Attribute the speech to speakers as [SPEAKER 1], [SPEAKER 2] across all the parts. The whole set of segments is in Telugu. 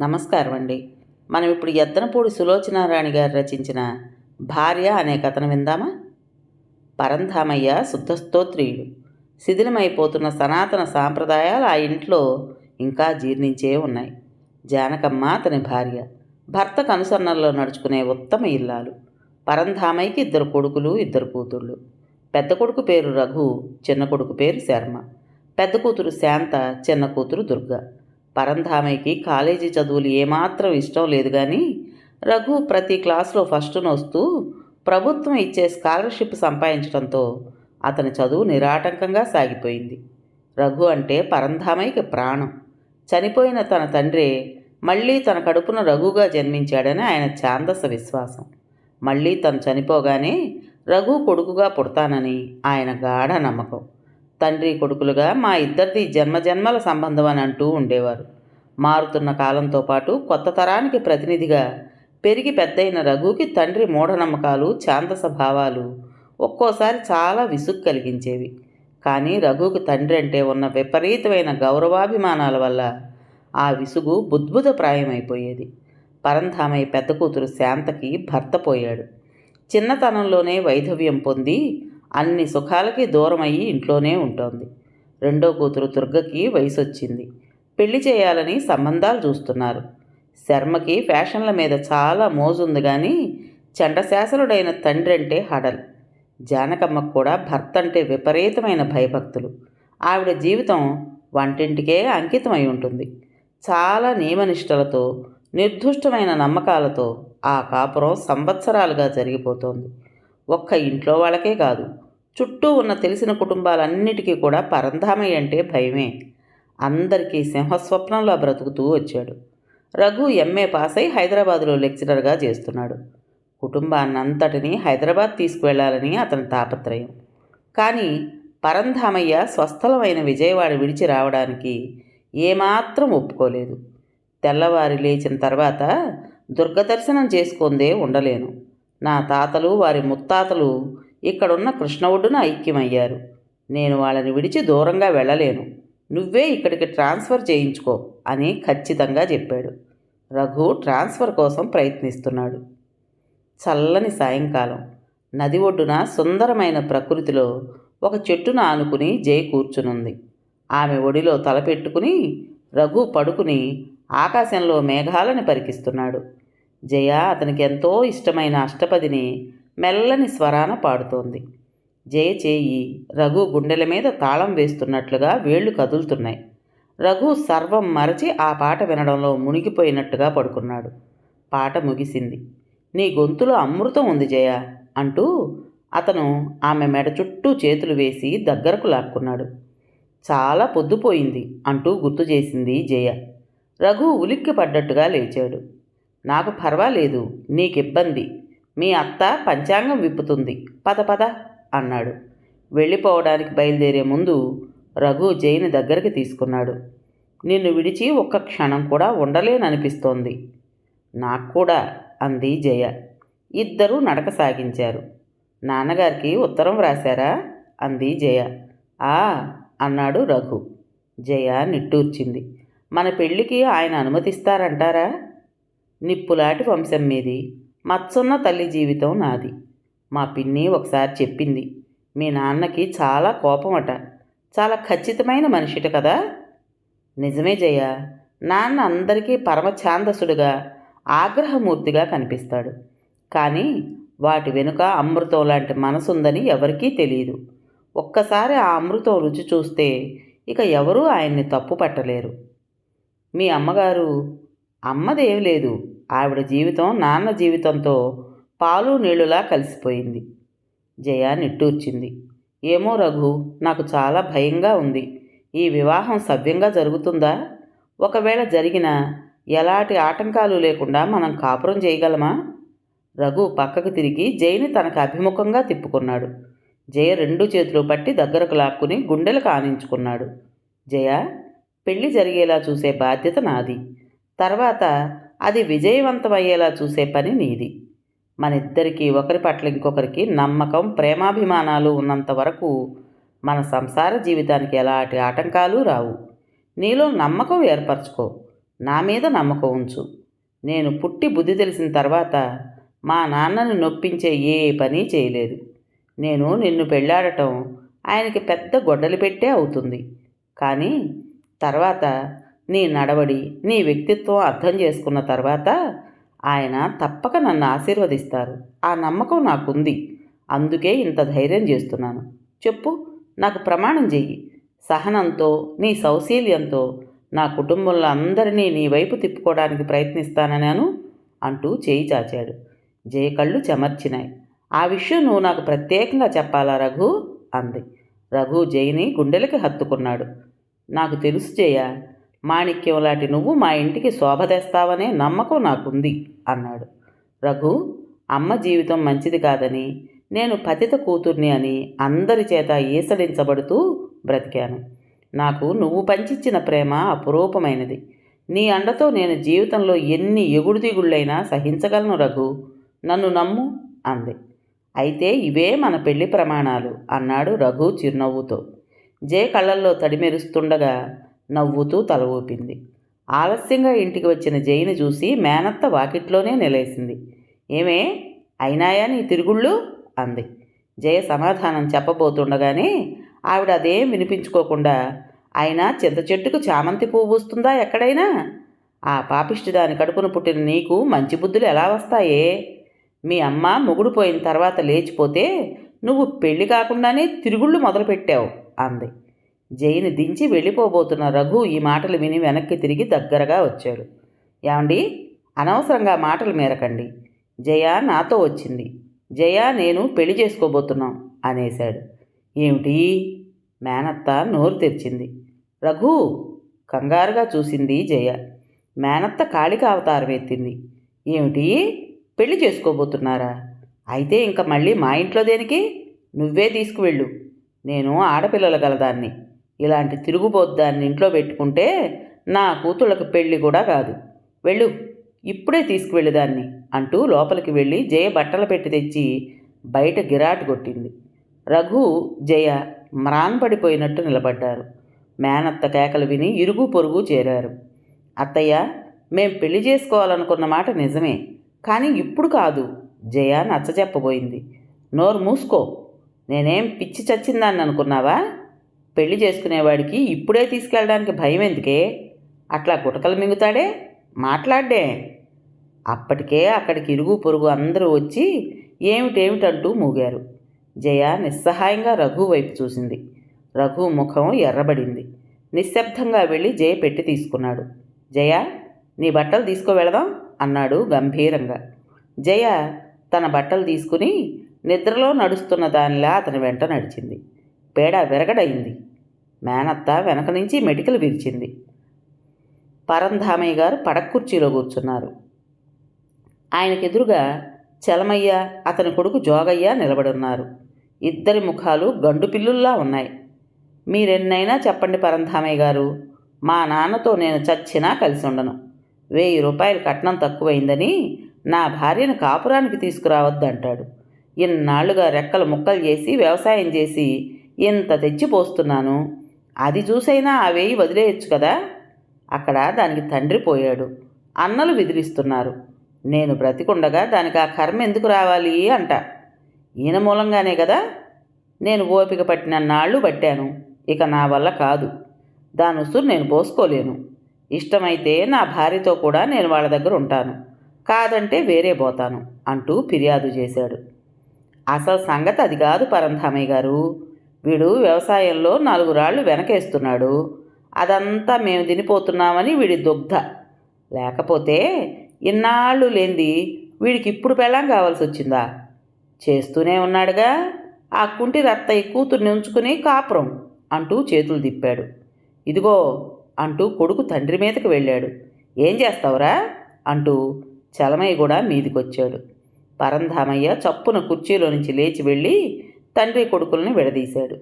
[SPEAKER 1] నమస్కారం అండి మనం ఇప్పుడు ఎద్దనపూడి సులోచనారాణి గారు రచించిన భార్య అనే కథను విందామా? పరంధామయ్య శుద్ధస్తోత్రియుడు. శిథిలమైపోతున్న సనాతన సాంప్రదాయాలు ఆ ఇంట్లో ఇంకా జీర్ణించే ఉన్నాయి. జానకమ్మ అతని భార్య. భర్త అనుసరణలో నడుచుకునే ఉత్తమ ఇల్లాలు. పరంధామయ్యకి ఇద్దరు కొడుకులు ఇద్దరు కూతుళ్ళు. పెద్ద కొడుకు పేరు రఘు చిన్న కొడుకు పేరు శర్మ. పెద్ద కూతురు శాంత చిన్న కూతురు దుర్గ. పరంధామయ్యకి కాలేజీ చదువులు ఏమాత్రం ఇష్టం లేదు కానీ రఘు ప్రతి క్లాస్లో ఫస్ట్ను వస్తూ ప్రభుత్వం ఇచ్చే స్కాలర్షిప్ సంపాదించడంతో అతని చదువు నిరాటంకంగా సాగిపోయింది. రఘు అంటే పరంధామయ్యకి ప్రాణం. చనిపోయిన తన తండ్రి మళ్ళీ తన కడుపున రఘుగా జన్మించాడని ఆయన ఛాందస విశ్వాసం. మళ్ళీ తను చనిపోగానే రఘు కొడుకుగా పుడతానని ఆయన గాఢ నమ్మకం. తండ్రి కొడుకులుగా మా ఇద్దరిది జన్మజన్మల సంబంధం అని అంటూ ఉండేవారు. మారుతున్న కాలంతో పాటు కొత్త తరానికి ప్రతినిధిగా పెరిగి పెద్దయిన రఘుకి తండ్రి మూఢనమ్మకాలు ఛాందస భావాలు ఒక్కోసారి చాలా విసుగు కలిగించేవి. కానీ రఘుకి తండ్రి అంటే ఉన్న విపరీతమైన గౌరవాభిమానాల వల్ల ఆ విసుగు బుద్భుత ప్రాయమైపోయేది పరంధామయ్య పెద్ద కూతురు శాంతకి భర్త పోయాడు. చిన్నతనంలోనే వైధవ్యం పొంది అన్ని సుఖాలకి దూరమయ్యి ఇంట్లోనే ఉంటోంది. రెండో కూతురు దుర్గకి వయసు వచ్చింది పెళ్ళి చేయాలని సంబంధాలు చూస్తున్నారు. శర్మకి ఫ్యాషన్ల మీద చాలా మోజుంది కానీ చండశాసనుడైన తండ్రి అంటే హడల్. జానకమ్మకు కూడా భర్త అంటే విపరీతమైన భయభక్తులు. ఆవిడ జీవితం వంటింటికే అంకితమై ఉంటుంది. చాలా నియమనిష్టలతో నిర్దుష్టమైన నమ్మకాలతో ఆ కాపురం సంవత్సరాలుగా జరిగిపోతోంది. ఒక్క ఇంట్లో వాళ్ళకే కాదు. చుట్టూ ఉన్న తెలిసిన కుటుంబాలన్నిటికీ కూడా పరంధామయ్య అంటే భయమే. అందరికీ సింహస్వప్నంలో బ్రతుకుతూ వచ్చాడు. రఘు ఎంఏ పాస్ అయి హైదరాబాదులో లెక్చరర్గా చేస్తున్నాడు. కుటుంబాన్నంతటినీ హైదరాబాద్ తీసుకువెళ్ళాలని అతని తాపత్రయం. కానీ పరంధామయ్య స్వస్థలమైన విజయవాడ విడిచి రావడానికి ఏమాత్రం ఒప్పుకోలేదు. తెల్లవారి లేచిన తర్వాత దుర్గదర్శనం చేసుకుందే ఉండలేను. నా తాతలు వారి ముత్తాతలు ఇక్కడున్న కృష్ణ ఒడ్డున ఐక్యమయ్యారు. నేను వాళ్ళని విడిచి దూరంగా వెళ్ళలేను. నువ్వే ఇక్కడికి ట్రాన్స్ఫర్ చేయించుకో అని ఖచ్చితంగా చెప్పాడు. రఘు ట్రాన్స్ఫర్ కోసం ప్రయత్నిస్తున్నాడు. చల్లని సాయంకాలం. నది ఒడ్డున సుందరమైన ప్రకృతిలో ఒక చెట్టును ఆనుకుని జై కూర్చునుంది. ఆమె ఒడిలో తలపెట్టుకుని రఘు పడుకుని ఆకాశంలో మేఘాలను పరికిస్తున్నాడు. జయ అతనికి ఎంతో ఇష్టమైన అష్టపదిని మెల్లని స్వరాన పాడుతోంది. జయ చేయి రఘు గుండెల మీద తాళం వేస్తున్నట్లుగా వేళ్ళు కదులుతున్నాయి. రఘు సర్వం మరచి ఆ పాట వినడంలో మునిగిపోయినట్టుగా పడుకున్నాడు. పాట ముగిసింది. నీ గొంతులో అమృతం ఉంది జయ అంటూ అతను ఆమె మెడ చుట్టూ చేతులు వేసి దగ్గరకు లాక్కున్నాడు. చాలా పొద్దుపోయింది అంటూ గుర్తు చేసింది జయ. రఘు ఉలిక్కి పడ్డట్టుగా లేచాడు. నాకు పర్వాలేదు నీకు ఇబ్బంది మీ అత్త పంచాంగం విప్పుతుంది. పద పద అన్నాడు. వెళ్ళిపోవడానికి బయలుదేరే ముందు రఘు జైని దగ్గరికి తీసుకున్నాడు. నిన్ను విడిచి ఒక్క క్షణం కూడా ఉండలేననిపిస్తోంది. నాకు కూడా అంది జయ. ఇద్దరూ నడక సాగించారు. నాన్నగారికి ఉత్తరం వ్రాశారా? అంది జయ. ఆ అన్నాడు రఘు. జయ నిట్టూర్చింది. మన పెళ్ళికి ఆయన అనుమతిస్తారంటారా? నిప్పులాంటి వంశం మీది. మచ్చున్న తల్లి జీవితం నాది. మా పిన్ని ఒకసారి చెప్పింది. మీ నాన్నకి చాలా కోపమట. చాలా ఖచ్చితమైన మనిషిట కదా? నిజమే జయ. నాన్న అందరికీ పరమఛాందసుడుగా ఆగ్రహమూర్తిగా కనిపిస్తాడు. కానీ వాటి వెనుక అమృతం లాంటి మనసుందని ఎవరికీ తెలియదు ఒక్కసారి ఆ అమృతం రుచి చూస్తే ఇక ఎవరూ ఆయన్ని తప్పు పట్టలేరు మీ అమ్మగారు అమ్మదేం లేదు. ఆవిడ జీవితం నాన్న జీవితంతో పాలు నీళ్ళులా కలిసిపోయింది. జయ నిట్టూర్చింది. ఏమో రఘు నాకు చాలా భయంగా ఉంది. ఈ వివాహం సవ్యంగా జరుగుతుందా? ఒకవేళ జరిగినా ఎలాంటి ఆటంకాలు లేకుండా మనం కాపురం చేయగలమా? రఘు పక్కకు తిరిగి జయని తనకు అభిముఖంగా తిప్పుకున్నాడు. జయ రెండు చేతులు పట్టి దగ్గరకు లాక్కుని గుండెలకు ఆనించుకున్నాడు జయ పెళ్ళి జరిగేలా చూసే బాధ్యత నాది. తర్వాత అది విజయవంతమయ్యేలా చూసే పని నీది. మనిద్దరికీ ఒకరి పట్ల ఇంకొకరికి నమ్మకం ప్రేమాభిమానాలు ఉన్నంత వరకు మన సంసార జీవితానికి ఎలాంటి ఆటంకాలు రావు. నీలో నమ్మకం ఏర్పరచుకో. నా మీద నమ్మకం ఉంచు. నేను పుట్టి బుద్ధి తెలిసిన తర్వాత మా నాన్నని నొప్పించే ఏ పని చేయలేదు. నేను నిన్ను పెళ్ళాడటం ఆయనకి పెద్ద గొడ్డలి పెట్టే అవుతుంది. కానీ తర్వాత నీ నడవడి నీ వ్యక్తిత్వం అర్థం చేసుకున్న తర్వాత ఆయన తప్పక నన్ను ఆశీర్వదిస్తారు. ఆ నమ్మకం నాకుంది. అందుకే ఇంత ధైర్యం చేస్తున్నాను. చెప్పు నాకు ప్రమాణం చెయ్యి. సహనంతో నీ సౌశీల్యంతో నా కుటుంబంలో అందరినీ నీ వైపు తిప్పుకోవడానికి ప్రయత్నిస్తానన్నాను అంటూ చేయి చాచాడు. జయకళ్ళు చెమర్చినాయి. ఆ విషయం నువ్వు నాకు ప్రత్యేకంగా చెప్పాలా రఘు? అంది. రఘు జయని గుండెలకి హత్తుకున్నాడు. నాకు తెలుసు జయ మాణిక్యం లాంటి నువ్వు మా ఇంటికి శోభ తెస్తావనే నమ్మకం నాకుంది అన్నాడు. రఘు అమ్మ జీవితం మంచిది కాదని నేను పతిత కూతుర్ని అని అందరి చేత ఈసడించబడుతూ బ్రతికాను. నాకు నువ్వు పంచిచ్చిన ప్రేమ అపురూపమైనది. నీ అండతో నేను జీవితంలో ఎన్ని ఎగుడుదిగుళ్ళైనా సహించగలను రఘు నన్ను నమ్ము అంది. అయితే ఇవే మన పెళ్ళి ప్రమాణాలు అన్నాడు రఘు చిరునవ్వుతో. జే కళ్ళల్లో తడిమెరుస్తుండగా నవ్వుతూ తల ఊపింది. ఆలస్యంగా ఇంటికి వచ్చిన జైని చూసి మేనత్త వాకిట్లోనే నిలేసింది. ఏమే అయినాయా నీ తిరుగుళ్ళు? అంది. జయ సమాధానం చెప్పబోతుండగానే ఆవిడ అదేం వినిపించుకోకుండా అయినా చింత చెట్టుకు చామంతి పువ్వు వస్తుందా ఎక్కడైనా? ఆ పాపిష్టి దాని కడుపున పుట్టిన నీకు మంచి బుద్ధులు ఎలా వస్తాయే? మీ అమ్మ మొగుడు పోయిన తర్వాత లేచిపోతే నువ్వు పెళ్ళి కాకుండానే తిరుగుళ్ళు మొదలుపెట్టావు అంది. జైని దించి వెళ్ళిపోబోతున్న రఘు ఈ మాటలు విని వెనక్కి తిరిగి దగ్గరగా వచ్చాడు. ఏమండి? అనవసరంగా మాటలు మేరకండి. జయ నాతో వచ్చింది. జయ నేను పెళ్ళి చేసుకోబోతున్నాం అనేశాడు. ఏమిటి? మేనత్త నోరు తెరిచింది. రఘు కంగారుగా చూసింది జయ. మేనత్త కాళిక అవతారం ఎత్తింది. ఏమిటి? పెళ్ళి చేసుకోబోతున్నారా? అయితే ఇంకా మళ్ళీ మా ఇంట్లో దేనికి? నువ్వే తీసుకువెళ్ళు. నేను ఆడపిల్లల గలదాన్ని. ఇలాంటి తిరుగుబోద్దాన్ని ఇంట్లో పెట్టుకుంటే నా కూతుళ్ళకి పెళ్ళి కూడా కాదు. వెళ్ళు ఇప్పుడే తీసుకువెళ్ళేదాన్ని అంటూ లోపలికి వెళ్ళి జయ బట్టలు పెట్టి తెచ్చి బయట గిరాటు కొట్టింది. రఘు జయ మ్రాన్పడిపోయినట్టు నిలబడ్డారు. మేనత్త కేకలు విని ఇరుగు పొరుగు చేరారు. అత్తయ్య మేం పెళ్ళి చేసుకోవాలనుకున్న మాట నిజమే కానీ ఇప్పుడు కాదు జయ నచ్చజెప్పబోయింది. నోరు మూసుకో నేనేం పిచ్చి చచ్చిందాన్ని అనుకున్నావా? పెళ్ళి చేసుకునేవాడికి ఇప్పుడే తీసుకెళ్ళడానికి భయం ఎందుకే? అట్లా గుటకలు మింగుతాడే? మాట్లాడ్డే. అప్పటికే అక్కడికి ఇరుగు పొరుగు అందరూ వచ్చి ఏమిటేమిటంటూ మూగారు. జయ నిస్సహాయంగా రఘు వైపు చూసింది. రఘు ముఖం ఎర్రబడింది. నిశ్శబ్దంగా వెళ్ళి జయ పెట్టి తీసుకున్నాడు. జయ నీ బట్టలు తీసుకో వెళదాం అన్నాడు గంభీరంగా. జయ తన బట్టలు తీసుకుని నిద్రలో నడుస్తున్న దానిలా అతని వెంట నడిచింది. పేడ విరగడయింది. మేనత్త వెనక నుంచి మెడికల్ విరిచింది. పరంధామయ్య గారు పడక్కుర్చీలో కూర్చున్నారు. ఆయనకెదురుగా చలమయ్య అతని కొడుకు జోగయ్య నిలబడున్నారు. ఇద్దరి ముఖాలు గండు పిల్లుల్లా ఉన్నాయి. మీరెన్నైనా చెప్పండి పరంధామయ్య గారు మా నాన్నతో నేను చచ్చినా కలిసి ఉండను. వెయ్యి రూపాయలు కట్నం తక్కువైందని నా భార్యను కాపురానికి తీసుకురావద్దంటాడు. ఇన్నాళ్ళుగా రెక్కలు ముక్కలు చేసి వ్యవసాయం చేసి ఇంత తెచ్చి పోస్తున్నాను అది చూసైనా ఆ వేయి వదిలేయచ్చు కదా? అక్కడ దానికి తండ్రి పోయాడు. అన్నలు విదిలిస్తున్నారు నేను బ్రతికుండగా దానికి ఆ కర్మ ఎందుకు రావాలి అంట. ఈయన మూలంగానే కదా? నేను ఓపిక పట్టిన నాళ్ళు పట్టాను. ఇక నా వల్ల కాదు. దాని ఉసురు నేను పోసుకోలేను. ఇష్టమైతే నా భార్యతో కూడా నేను వాళ్ళ దగ్గర ఉంటాను. కాదంటే వేరే పోతాను అంటూ ఫిర్యాదు చేశాడు. అసలు సంగతి అది కాదు పరంధామయ్య గారు. వీడు వ్యవసాయంలో నాలుగు రాళ్ళు వెనకేస్తున్నాడు. అదంతా మేము తినిపోతున్నామని వీడి దుగ్ధ. లేకపోతే ఇన్నాళ్ళు లేంది వీడికి ఇప్పుడు పెళ్ళం కావాల్సి వచ్చిందా చేస్తూనే ఉన్నాడుగా. ఆ కుంటి రత్తయ్య కూతుర్ని ఉంచుకుని కాపురం అంటూ చేతులు తిప్పాడు. ఇదిగో అంటూ కొడుకు తండ్రి మీదకి వెళ్ళాడు. ఏం చేస్తావురా? అంటూ చలమయ్య కూడా మీదికొచ్చాడు. పరంధామయ్య చప్పున కుర్చీలో నుంచి లేచి వెళ్ళి తండ్రి కొడుకుల్ని విడదీశాడు.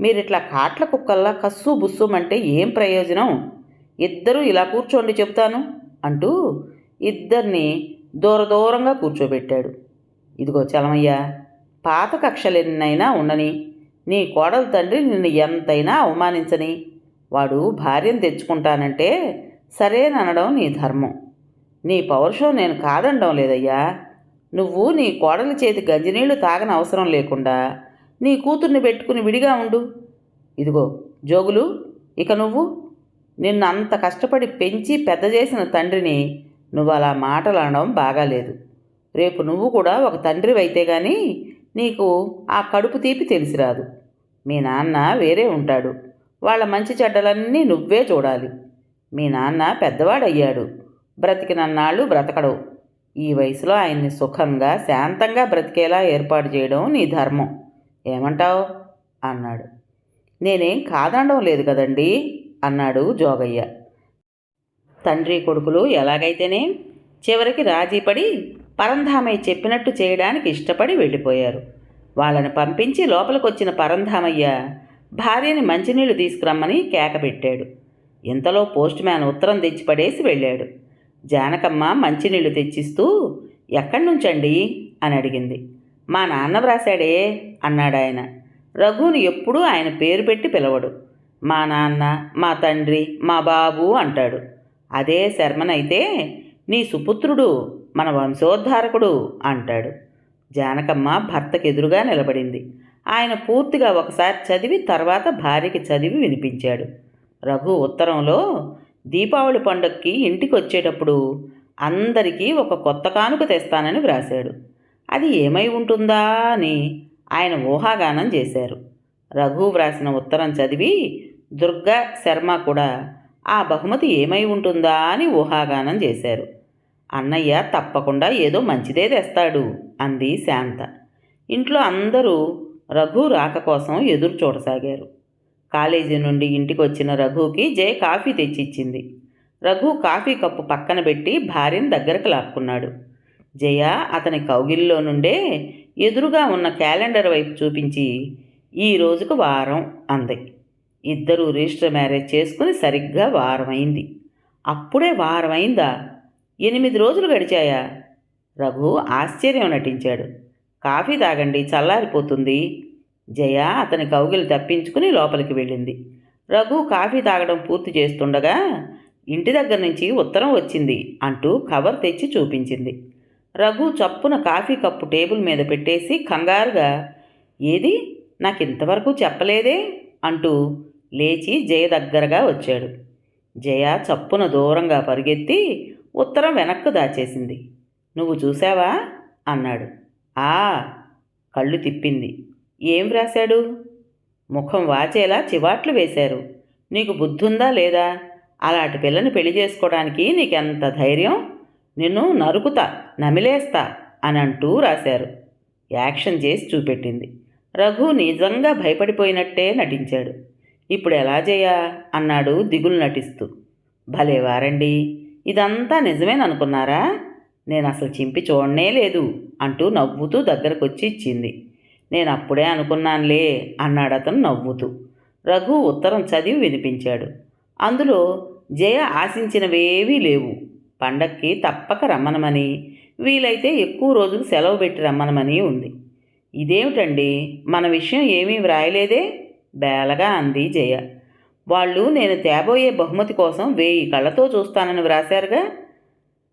[SPEAKER 1] మీరిట్లా కాట్ల కుక్కల్లా కస్సు బుస్సుమంటే ఏం ప్రయోజనం? ఇద్దరూ ఇలా కూర్చోండి చెప్తాను అంటూ ఇద్దరిని దూర దూరంగా కూర్చోబెట్టాడు. ఇదిగో చలమయ్య పాత కక్షలెన్నైనా ఉండని నీ కోడలు తండ్రి నిన్ను ఎంతైనా అవమానించని వాడు భార్యను తెచ్చుకుంటానంటే సరేననడం నీ ధర్మం. నీ పౌరుషం నేను కాదనడం లేదయ్యా. నువ్వు నీ కోడలి చేతి గంజినీళ్ళు తాగని అవసరం లేకుండా నీ కూతుర్ని పెట్టుకుని విడిగా ఉండు. ఇదిగో జోగులు ఇక నువ్వు నిన్ను అంత కష్టపడి పెంచి పెద్ద చేసిన తండ్రిని నువ్వు అలా మాటలు అనడం బాగాలేదు. రేపు నువ్వు కూడా ఒక తండ్రివైతే కానీ నీకు ఆ కడుపు తీపి తెలిసిరాదు. మీ నాన్న వేరే ఉంటాడు. వాళ్ళ మంచి చెడ్డలన్నీ నువ్వే చూడాలి. మీ నాన్న పెద్దవాడయ్యాడు. బ్రతికినన్నాళ్ళు బ్రతకడు. ఈ వయసులో ఆయన్ని సుఖంగా శాంతంగా బ్రతికేలా ఏర్పాటు చేయడం నీ ధర్మం. ఏమంటావు? అన్నాడు. నేనేం కాదనడం లేదు కదండి? అన్నాడు జోగయ్య. తండ్రి కొడుకులు ఎలాగైతేనే చివరికి రాజీపడి పరంధామయ్య చెప్పినట్టు చేయడానికి ఇష్టపడి వెళ్ళిపోయారు. వాళ్ళని పంపించి లోపలికొచ్చిన పరంధామయ్య భార్యని మంచినీళ్ళు తీసుకురమ్మని కేక పెట్టాడు. ఇంతలో పోస్ట్ మ్యాన్ ఉత్తరం తెచ్చి పడేసి వెళ్ళాడు. జానకమ్మ మంచినీళ్ళు తెచ్చిస్తూ ఎక్కడి నుంచండి అని అడిగింది. మా నాన్న వ్రాశాడే? అన్నాడు ఆయన. ఎప్పుడూ ఆయన పేరు పెట్టి పిలవడు. మా నాన్న మా తండ్రి మా బాబు అంటాడు. అదే శర్మనైతే నీ సుపుత్రుడు మన వంశోద్ధారకుడు అంటాడు. జానకమ్మ భర్తకు ఎదురుగా నిలబడింది. ఆయన పూర్తిగా ఒకసారి చదివి తర్వాత భార్యకి చదివి వినిపించాడు. రఘు ఉత్తరంలో దీపావళి పండక్కి ఇంటికి వచ్చేటప్పుడు అందరికీ ఒక కొత్త కానుక తెస్తానని వ్రాశాడు. అది ఏమై ఉంటుందా అని ఆయన ఊహాగానం చేశారు. రఘు వ్రాసిన ఉత్తరం చదివి దుర్గా శర్మ కూడా ఆ బహుమతి ఏమై ఉంటుందా అని ఊహాగానం చేశారు. అన్నయ్య తప్పకుండా ఏదో మంచిదే తెస్తాడు అంది శాంత. ఇంట్లో అందరూ రఘు రాక కోసం ఎదురు చూడసాగారు. కాలేజీ నుండి ఇంటికి వచ్చిన రఘుకి జయ కాఫీ తెచ్చిచ్చింది. రఘు కాఫీ కప్పు పక్కన పెట్టి భార్యను దగ్గరకు లాక్కున్నాడు. జయ అతని కౌగిల్లో నుండే ఎదురుగా ఉన్న క్యాలెండర్ వైపు చూపించి ఈ రోజుకు వారం అంది. ఇద్దరూ రిజిస్టర్ మ్యారేజ్ చేసుకుని సరిగ్గా వారమైంది. అప్పుడే వారమైందా? ఎనిమిది రోజులు గడిచాయా? రఘు ఆశ్చర్యం నటించాడు. కాఫీ తాగండి చల్లారిపోతుంది. జయ అతని కౌగిలి తప్పించుకుని లోపలికి వెళ్ళింది. రఘు కాఫీ తాగడం పూర్తి చేస్తుండగా ఇంటి దగ్గర నుంచి ఉత్తరం వచ్చింది అంటూ కవర్ తెచ్చి చూపించింది. రఘు చప్పున కాఫీ కప్పు టేబుల్ మీద పెట్టేసి కంగారుగా ఏది? నాకు ఇంతవరకు చెప్పలేదే? అంటూ లేచి జయ దగ్గరగా వచ్చాడు. జయ చప్పున దూరంగా పరిగెత్తి ఉత్తరం వెనక్కు దాచేసింది. నువ్వు చూసావా అన్నాడు. ఆ కళ్ళు తిప్పింది. ఏం వ్రాశాడు? ముఖం వాచేలా చివాట్లు వేశారు. నీకు బుద్ధుందా లేదా? అలాంటి పిల్లని పెళ్ళి చేసుకోవడానికి నీకెంత ధైర్యం? నిన్ను నరుకుతా నమిలేస్తా అని అంటూ రాశారు. యాక్షన్ చేసి చూపెట్టింది. రఘు నిజంగా భయపడిపోయినట్టే నటించాడు. ఇప్పుడు ఎలా చేయా అన్నాడు దిగులు నటిస్తూ. భలే వారండి. ఇదంతా నిజమేననుకున్నారా? నేను అసలు చింపి చూడనే లేదు అంటూ నవ్వుతూ దగ్గరకొచ్చి ఇచ్చింది. నేను అప్పుడే అనుకున్నానులే అన్నాడు అతను నవ్వుతూ. రఘు ఉత్తరం చదివి వినిపించాడు. అందులో జయ ఆశించినవేవీ లేవు. పండక్కి తప్పక రమ్మనమని. వీలైతే ఎక్కువ రోజులు సెలవు పెట్టి రమ్మనమని ఉంది. ఇదేమిటండి? మన విషయం ఏమీ వ్రాయలేదే? బేలగా అంది జయ. వాళ్ళు నేను తేబోయే బహుమతి కోసం వేయి కళ్ళతో చూస్తానని వ్రాశారుగా?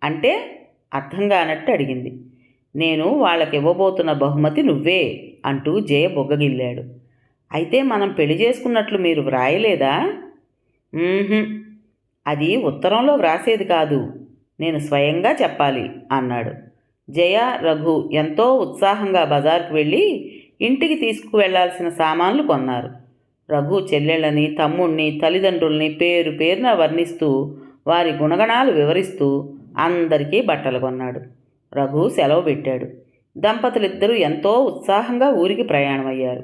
[SPEAKER 1] అంటే అర్థం కానట్టు అడిగింది. నేను వాళ్ళకి ఇవ్వబోతున్న బహుమతి నువ్వే అంటూ జయ బొగ్గగిల్లాడు. అయితే మనం పెళ్ళి చేసుకున్నట్లు మీరు వ్రాయలేదా? అది ఉత్తరంలో వ్రాసేది కాదు. నేను స్వయంగా చెప్పాలి అన్నాడు. జయ రఘు ఎంతో ఉత్సాహంగా బజార్కు వెళ్ళి ఇంటికి తీసుకువెళ్ళాల్సిన సామాన్లు కొన్నారు. రఘు చెల్లెళ్ళని తమ్ముణ్ణి తల్లిదండ్రుల్ని పేరు పేరున వర్ణిస్తూ వారి గుణగణాలు వివరిస్తూ అందరికీ బట్టలు కొన్నాడు. రఘు సెలవు పెట్టాడు. దంపతులిద్దరూ ఎంతో ఉత్సాహంగా ఊరికి ప్రయాణమయ్యారు.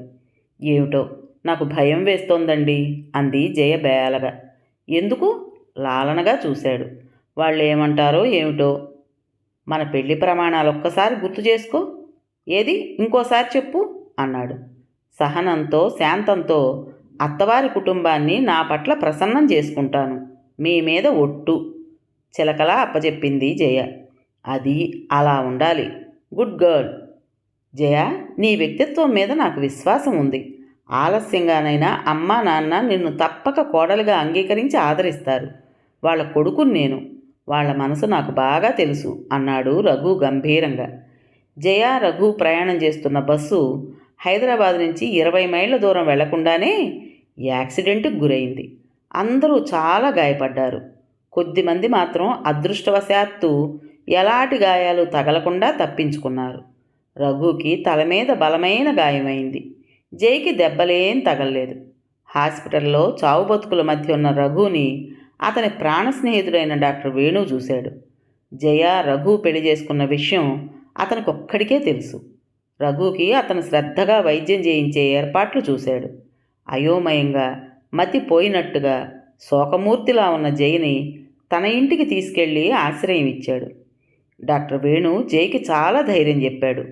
[SPEAKER 1] ఏమిటో నాకు భయం వేస్తోందండి అంది జయ బేలగా. ఎందుకు? లాలనగా చూశాడు. వాళ్ళు ఏమంటారో ఏమిటో మన పెళ్ళి ప్రమాణాలు ఒక్కసారి గుర్తు చేసుకో. ఏది? ఇంకోసారి చెప్పు అన్నాడు. సహనంతో శాంతంతో అత్తవారి కుటుంబాన్ని నా పట్ల ప్రసన్నం చేసుకుంటాను. మీ మీద ఒట్టు చిలకలా అప్పచెప్పింది జయ. అది అలా ఉండాలి. Good girl. జయ నీ వ్యక్తిత్వం మీద నాకు విశ్వాసం ఉంది. ఆలస్యంగానైనా అమ్మా నాన్న నిన్ను తప్పక కోడలుగా అంగీకరించి ఆదరిస్తారు. వాళ్ళ కొడుకుని నేను. వాళ్ళ మనసు నాకు బాగా తెలుసు అన్నాడు రఘు గంభీరంగా. జయ రఘు ప్రయాణం చేస్తున్న బస్సు హైదరాబాద్ నుంచి ఇరవై మైళ్ళ దూరం వెళ్ళకుండానే యాక్సిడెంట్కి గురైంది. అందరూ చాలా గాయపడ్డారు. కొద్దిమంది మాత్రం అదృష్టవశాత్తు ఎలాంటి గాయాలు తగలకుండా తప్పించుకున్నారు. రఘుకి తల మీద బలమైన గాయమైంది. జైకి దెబ్బలేం తగలలేదు. హాస్పిటల్లో చావు బతుకుల మధ్య ఉన్న రఘుని అతని ప్రాణ స్నేహితుడైన డాక్టర్ వేణు చూశాడు. జయ రఘు పెళ్ళి చేసుకున్న విషయం అతనికి ఒక్కడికే తెలుసు. రఘుకి అతను శ్రద్ధగా వైద్యం చేయించే ఏర్పాట్లు చూశాడు. అయోమయంగా మతిపోయినట్టుగా శోకమూర్తిలా ఉన్న జయని తన ఇంటికి తీసుకెళ్ళి ఆశ్రయం ఇచ్చాడు. డాక్టర్ వేణు జైకి చాలా ధైర్యం చెప్పాడు.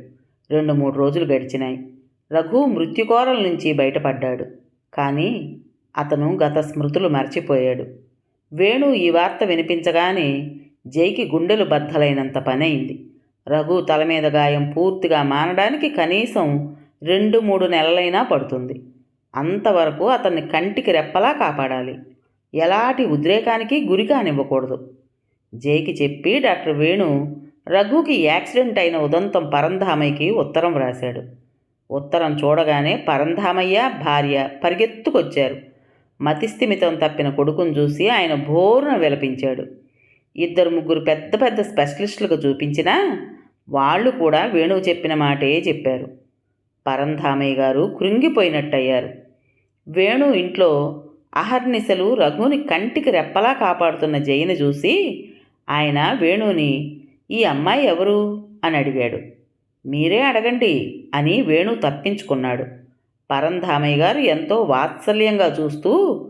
[SPEAKER 1] రెండు మూడు రోజులు గడిచినాయి. రఘు మృత్యుకోరల నుంచి బయటపడ్డాడు. కానీ అతను గత స్మృతులు మర్చిపోయాడు. వేణు ఈ వార్త వినిపించగానే జైకి గుండెలు బద్దలైనంత పనైంది. రఘు తల మీద గాయం పూర్తిగా మానడానికి కనీసం రెండు మూడు నెలలైనా పడుతుంది. అంతవరకు అతన్ని కంటికి రెప్పలా కాపాడాలి. ఎలాంటి ఉద్రేకానికి గురి కానివ్వకూడదు. జైకి చెప్పి డాక్టర్ వేణు రఘుకి యాక్సిడెంట్ అయిన ఉదంతం పరంధామయ్యకి ఉత్తరం వ్రాశాడు. ఉత్తరం చూడగానే పరంధామయ్య భార్య పరిగెత్తుకొచ్చారు. మతిస్థిమితం తప్పిన కొడుకును చూసి ఆయన బోరున విలపించాడు. ఇద్దరు ముగ్గురు పెద్ద పెద్ద స్పెషలిస్టులకు చూపించినా వాళ్ళు కూడా వేణువు చెప్పిన మాటే చెప్పారు. పరంధామయ్య గారు కృంగిపోయినట్టయ్యారు. వేణు ఇంట్లో అహర్నిశలు రఘుని కంటికి రెప్పలా కాపాడుతున్న జయని చూసి ఆయన వేణుని ఈ అమ్మాయి ఎవరు? అని అడిగాడు. మీరే అడగండి అని వేణు తప్పించుకున్నాడు. పరంధామయ్య గారు ఎంతో వాత్సల్యంగా చూస్తూ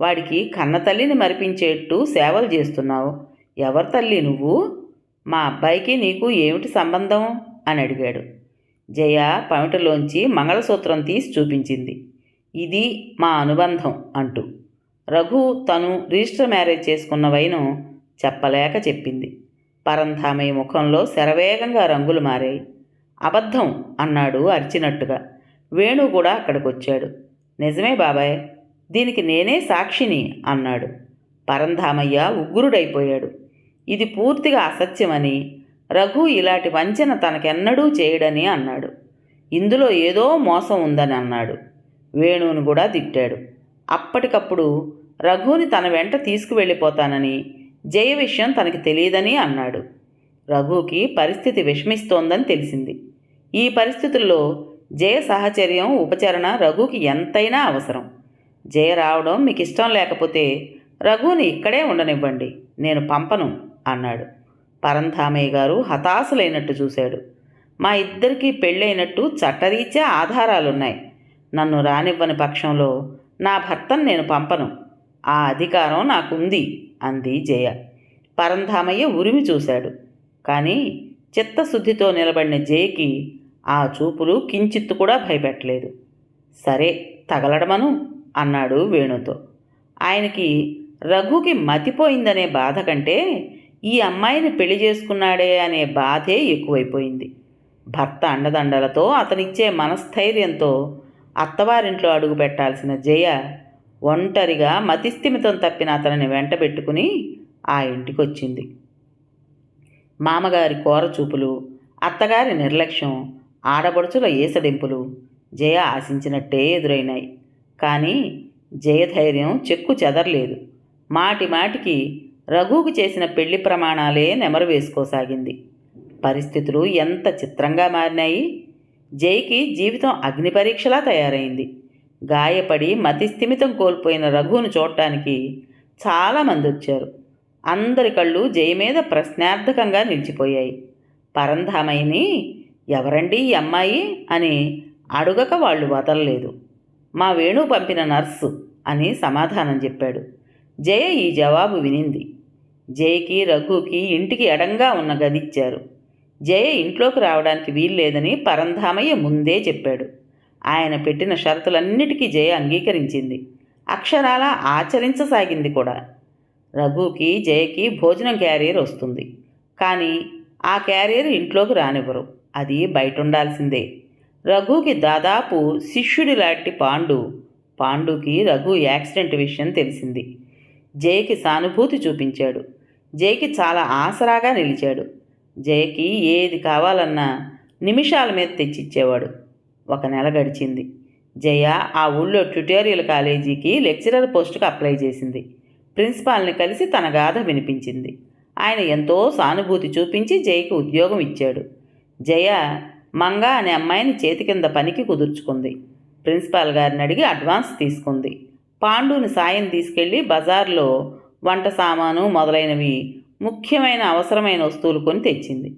[SPEAKER 1] వాడికి కన్నతల్లిని మరిపించేట్టు సేవలు చేస్తున్నావు. ఎవరి తల్లి నువ్వు? మా అబ్బాయికి నీకు ఏమిటి సంబంధం అని అడిగాడు. జయ పమిటలోంచి మంగళసూత్రం తీసి చూపించింది. ఇది మా అనుబంధం అంటూ. రఘు తను రిజిస్టర్ మ్యారేజ్ చేసుకున్న వైను చెప్పలేక చెప్పింది. పరంధామయ్య ముఖంలో శరవేగంగా రంగులు మారాయి. అబద్ధం అన్నాడు అరిచినట్టుగా. వేణు కూడా అక్కడికి వచ్చాడు నిజమే బాబాయ్ దీనికి నేనే సాక్షిని అన్నాడు. పరంధామయ్య ఉగ్రుడైపోయాడు ఇది పూర్తిగా అసత్యమని రఘు ఇలాంటి వంచన తనకెన్నడూ చేయడని అన్నాడు. ఇందులో ఏదో మోసం ఉందని అన్నాడు. వేణువుని కూడా తిట్టాడు. అప్పటికప్పుడు రఘుని తన వెంట తీసుకువెళ్ళిపోతానని జయ విషయం తనకి తెలియదని అన్నాడు. రఘుకి పరిస్థితి విషమిస్తోందని తెలిసింది. ఈ పరిస్థితుల్లో జయ సహచర్యం ఉపచరణ రఘుకి ఎంతైనా అవసరం. జయ రావడం మీకు ఇష్టం లేకపోతే రఘుని ఇక్కడే ఉండనివ్వండి నేను పంపను అన్నాడు. పరంధామయ్య గారు హతాశులైనట్టు చూశాడు. మా ఇద్దరికీ పెళ్ళైనట్టు చట్టరీత్యా ఆధారాలున్నాయి. నన్ను రానివ్వని పక్షంలో నా భర్తను నేను పంపను. ఆ అధికారం నాకుంది అంది జయ. పరంధామయ్య ఉరిమి చూశాడు. కానీ చిత్తశుద్ధితో నిలబడిన జయకి ఆ చూపులు కించిత్తు కూడా భయపెట్టలేదు. సరే తగలడమను? అన్నాడు వేణుతో. ఆయనకి రఘుకి మతిపోయిందనే బాధ కంటే ఈ అమ్మాయిని పెళ్ళి చేసుకున్నాడే అనే బాధే ఎక్కువైపోయింది. భర్త అండదండలతో అతనిచ్చే మనస్థైర్యంతో అత్తవారింట్లో అడుగు పెట్టాల్సిన జయ ఒంటరిగా మతిస్థిమితం తప్పిన అతనిని వెంటబెట్టుకుని ఆ ఇంటికొచ్చింది. మామగారి కోరచూపులు అత్తగారి నిర్లక్ష్యం ఆడపడుచుల ఏసడింపులు జయ ఆశించినట్టే ఎదురైనాయి. కానీ జయధైర్యం చెక్కు చెదరలేదు. మాటి మాటికి రఘుకు చేసిన పెళ్ళి ప్రమాణాలే నెమరు వేసుకోసాగింది. పరిస్థితులు ఎంత చిత్రంగా మారినాయి. జైకి జీవితం అగ్ని పరీక్షలా తయారైంది. గాయపడి మతిస్థిమితం కోల్పోయిన రఘువును చూడటానికి చాలామంది వచ్చారు అందరి కళ్ళు జై మీద ప్రశ్నార్థకంగా నిలిచిపోయాయి. పరంధామయ్యని ఎవరండి ఈ అమ్మాయి అని అడుగక వాళ్ళు వదలలేదు. మా వేణు పంపిన నర్సు అని సమాధానం చెప్పాడు. జయ ఈ జవాబు వినింది. జయకి రఘుకి ఇంటికి ఎడంగా ఉన్న గదిచ్చారు. జయ ఇంట్లోకి రావడానికి వీల్లేదని పరంధామయ్య ముందే చెప్పాడు. ఆయన పెట్టిన షరతులన్నిటికీ జయ అంగీకరించింది. అక్షరాల ఆచరించసాగింది కూడా. రఘుకి జయకి భోజనం క్యారియర్ వస్తుంది. కానీ ఆ క్యారియర్ ఇంట్లోకి రానివ్వరు. అది బయట ఉండాల్సిందే రఘుకి దాదాపు శిష్యుడి లాంటి పాండు పాండుకి రఘు యాక్సిడెంట్ విషయం తెలిసింది. జయకి సానుభూతి చూపించాడు. జయకి చాలా ఆసరాగా నిలిచాడు. జయకి ఏది కావాలన్నా నిమిషాల మీద తెచ్చిచ్చేవాడు. ఒక నెల గడిచింది. జయ ఆ ఊళ్ళో ట్యుటోరియల్ కాలేజీకి లెక్చరర్ పోస్టుకు అప్లై చేసింది. ప్రిన్సిపాల్ని కలిసి తన గాథ వినిపించింది. ఆయన ఎంతో సానుభూతి చూపించి జయకి ఉద్యోగం ఇచ్చాడు. జయ మంగ అనే అమ్మాయిని చేతి కింద పనికి కుదుర్చుకుంది. ప్రిన్సిపాల్ గారిని అడిగి అడ్వాన్స్ తీసుకుంది. పాండుని సాయం తీసుకెళ్ళి బజార్లో వంట సామాను మొదలైనవి ముఖ్యమైన అవసరమైన వస్తువులు కొని తెచ్చింది.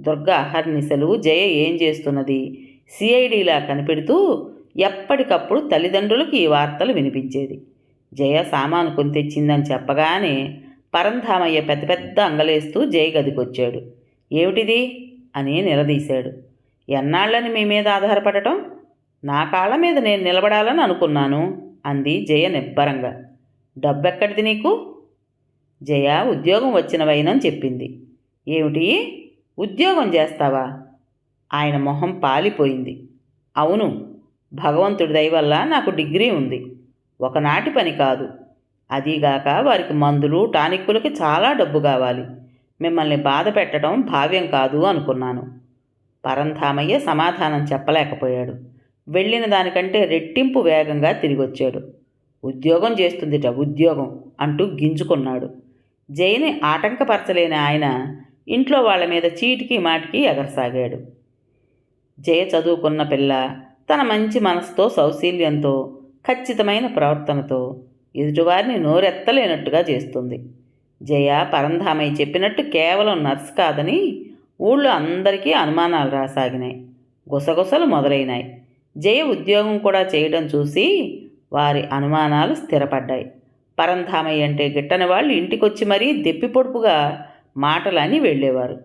[SPEAKER 1] దుర్గ అహర్నిశలు జయ ఏం చేస్తున్నది? సిఐడిలా కనిపెడుతూ ఎప్పటికప్పుడు తల్లిదండ్రులకు ఈ వార్తలు వినిపించేది. జయ సామాను కొని తెచ్చిందని చెప్పగానే పరంధామయ్య పెద్ద పెద్ద అంగలేస్తూ జయ గదికొచ్చాడు. ఏమిటిది? అని నిలదీశాడు. ఎన్నాళ్ళని మీ మీద ఆధారపడటం? నా కాళ్ళ మీద నేను నిలబడాలని అనుకున్నాను అంది జయ నిబ్బరంగా. డబ్బెక్కడిది నీకు? జయ ఉద్యోగం వచ్చిన వైనని చెప్పింది. ఏమిటి? ఉద్యోగం చేస్తావా? ఆయన మొహం పాలిపోయింది. అవును భగవంతుడి దయవల్ల నాకు డిగ్రీ ఉంది. ఒకనాటి పని కాదు. అదీగాక వారికి మందులు టానిక్కులకి చాలా డబ్బు కావాలి. మిమ్మల్ని బాధ పెట్టడం భావ్యం కాదు అనుకున్నాను. పరంధామయ్య సమాధానం చెప్పలేకపోయాడు. వెళ్ళిన దానికంటే రెట్టింపు వేగంగా తిరిగొచ్చాడు. ఉద్యోగం చేస్తుందిట ఉద్యోగం అంటూ గింజుకున్నాడు. జైని ఆటంకపరచలేని ఆయన ఇంట్లో వాళ్ళ మీద చీటికి మాటికి ఎగరసాగాడు. జయ చదువుకున్న పిల్ల తన మంచి మనసుతో సౌశీల్యంతో ఖచ్చితమైన ప్రవర్తనతో ఎదుటివారిని నోరెత్తలేనట్టుగా చేస్తుంది. జయ పరంధామయ్య చెప్పినట్టు కేవలం నర్స్ కాదని ఊళ్ళో అందరికీ అనుమానాలు రాసాగినాయి. గుసగుసలు మొదలైనాయి. జయ ఉద్యోగం కూడా చేయడం చూసి వారి అనుమానాలు స్థిరపడ్డాయి. పరంధామయ్య అంటే గిట్టని వాళ్ళు ఇంటికొచ్చి మరీ దెప్పి పొడుపుగా మాటలని వెళ్ళేవారు.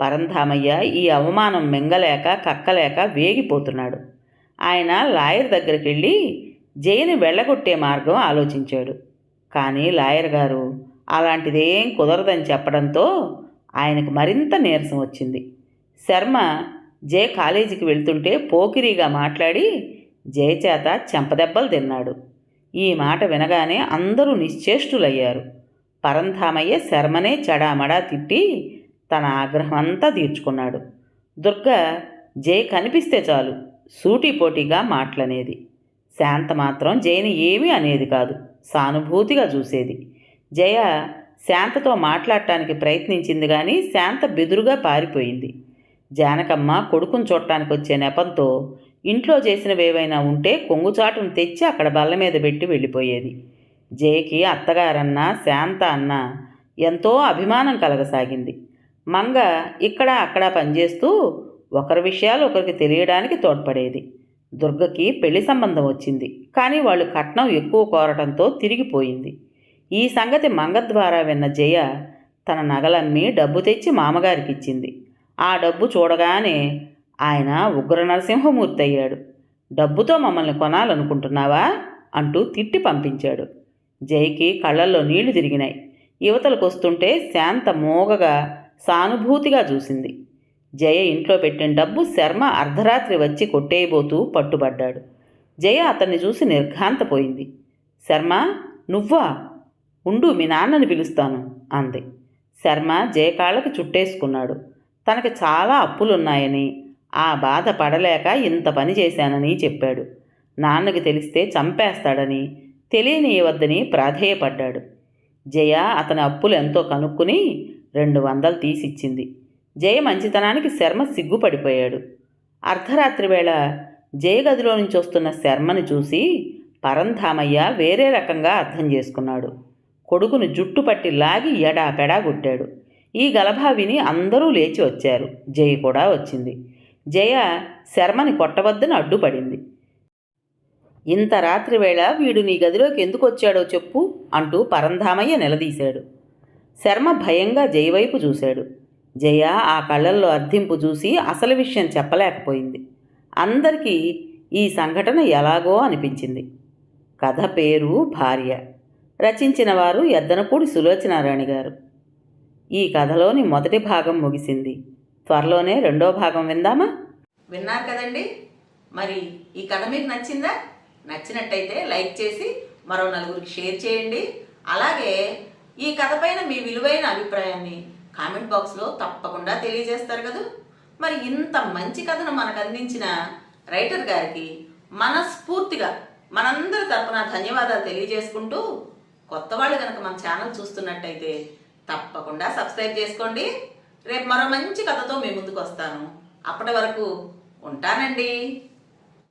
[SPEAKER 1] పరంధామయ్య ఈ అవమానం మింగలేక కక్కలేక వేగిపోతున్నాడు. ఆయన లాయర్ దగ్గరికి వెళ్ళి జయని వెళ్ళగొట్టే మార్గం ఆలోచించాడు. కానీ లాయర్ గారు అలాంటిదేం కుదరదని చెప్పడంతో ఆయనకు మరింత నీరసం వచ్చింది. శర్మ జయ కాలేజీకి వెళ్తుంటే పోకిరీగా మాట్లాడి జయ చేత చెంపదెబ్బలు తిన్నాడు. ఈ మాట వినగానే అందరూ నిశ్చేష్టులయ్యారు. పరంధామయ్య శర్మనే చెడామడా తిట్టి తన ఆగ్రహం అంతా తీర్చుకున్నాడు. దుర్గ జయ కనిపిస్తే చాలు సూటిపోటీగా మాటలనేది శాంత మాత్రం జయని ఏమీ అనేది కాదు సానుభూతిగా చూసేది. జయ శాంతతో మాట్లాడటానికి ప్రయత్నించింది కానీ శాంత బెదురుగా పారిపోయింది. జానకమ్మ కొడుకును చూడటానికి వచ్చే నెపంతో ఇంట్లో చేసినవి ఏవైనా ఉంటే కొంగుచాటును తెచ్చి అక్కడ బల్ల మీద పెట్టి వెళ్ళిపోయేది. జయకి అత్తగారన్నా శాంత అన్న ఎంతో అభిమానం కలగసాగింది. మంగ ఇక్కడ అక్కడ పనిచేస్తూ ఒకరి విషయాలు ఒకరికి తెలియడానికి తోడ్పడేది. దుర్గకి పెళ్ళి సంబంధం వచ్చింది. కానీ వాళ్ళు కట్నం ఎక్కువ కోరటంతో తిరిగిపోయింది. ఈ సంగతి మంగ ద్వారా విన్న జయ తన నగలమ్మి డబ్బు తెచ్చి మామగారికి ఇచ్చింది ఆ డబ్బు చూడగానే ఆయన ఉగ్ర నరసింహమూర్తి అయ్యాడు. డబ్బుతో మమ్మల్ని కొనాలనుకుంటున్నావా? అంటూ తిట్టి పంపించాడు. జయకి కళ్ళల్లో నీళ్ళు తిరిగినాయి. యువతలకు వస్తుంటే శాంత మోగగా సానుభూతిగా చూసింది. జయ ఇంట్లో పెట్టిన డబ్బు శర్మ అర్ధరాత్రి వచ్చి కొట్టేయబోతూ పట్టుబడ్డాడు. జయ అతన్ని చూసి నిర్ఘాంతపోయింది. శర్మ నువ్వా? ఉండు మీ నాన్నని పిలుస్తాను అంది. శర్మ జయకాళ్ళకి చుట్టేసుకున్నాడు. తనకి చాలా అప్పులున్నాయని ఆ బాధ పడలేక ఇంత పని చేశానని చెప్పాడు. నాన్నకి తెలిస్తే చంపేస్తాడని తెలియనియవద్దని ప్రాధేయపడ్డాడు. జయ అతని అప్పులు ఎంతో కనుక్కుని రెండు వందలు తీసిచ్చింది. జయ మంచితనానికి శర్మ సిగ్గుపడిపోయాడు. అర్ధరాత్రి వేళ జయ గదిలో నుంచి వస్తున్న శర్మని చూసి పరంధామయ్య వేరే రకంగా అర్థం చేసుకున్నాడు. కొడుకును జుట్టు పట్టి లాగి ఎడాపెడా కొట్టాడు. ఈ గలభా విని అందరూ లేచి వచ్చారు. జయ కూడా వచ్చింది. జయ శర్మని కొట్టవద్దని అడ్డుపడింది. ఇంత రాత్రి వేళ వీడు నీ గదిలోకి ఎందుకు వచ్చాడో చెప్పు అంటూ పరంధామయ్య నిలదీశాడు. శర్మ భయంగా జయ వైపు చూశాడు. జయ ఆ కళ్ళల్లో అర్థింపు చూసి అసలు విషయం చెప్పలేకపోయింది. అందరికీ ఈ సంఘటన ఎలాగో అనిపించింది. కథ పేరు భార్య. రచించిన వారు ఎద్దనపూడి సులోచనారాణి గారు. ఈ కథలోని మొదటి భాగం ముగిసింది. త్వరలోనే రెండో భాగం విందామా? విన్నారు కదండి? మరి ఈ కథ మీకు నచ్చిందా? నచ్చినట్టయితే లైక్ చేసి మరో నలుగురికి షేర్ చేయండి. అలాగే ఈ కథ పైన మీ విలువైన అభిప్రాయాన్ని కామెంట్ బాక్స్లో తప్పకుండా తెలియజేస్తారు కదా. మరి ఇంత మంచి కథను మనకు అందించిన రైటర్ గారికి మనస్ఫూర్తిగా మనందరి తరపున ధన్యవాదాలు తెలియజేసుకుంటూ కొత్త వాళ్ళు కనుక మన ఛానల్ చూస్తున్నట్టయితే తప్పకుండా సబ్స్క్రైబ్ చేసుకోండి. రేపు మరో మంచి కథతో మీ ముందుకు వస్తాను. అప్పటి వరకు ఉంటానండి.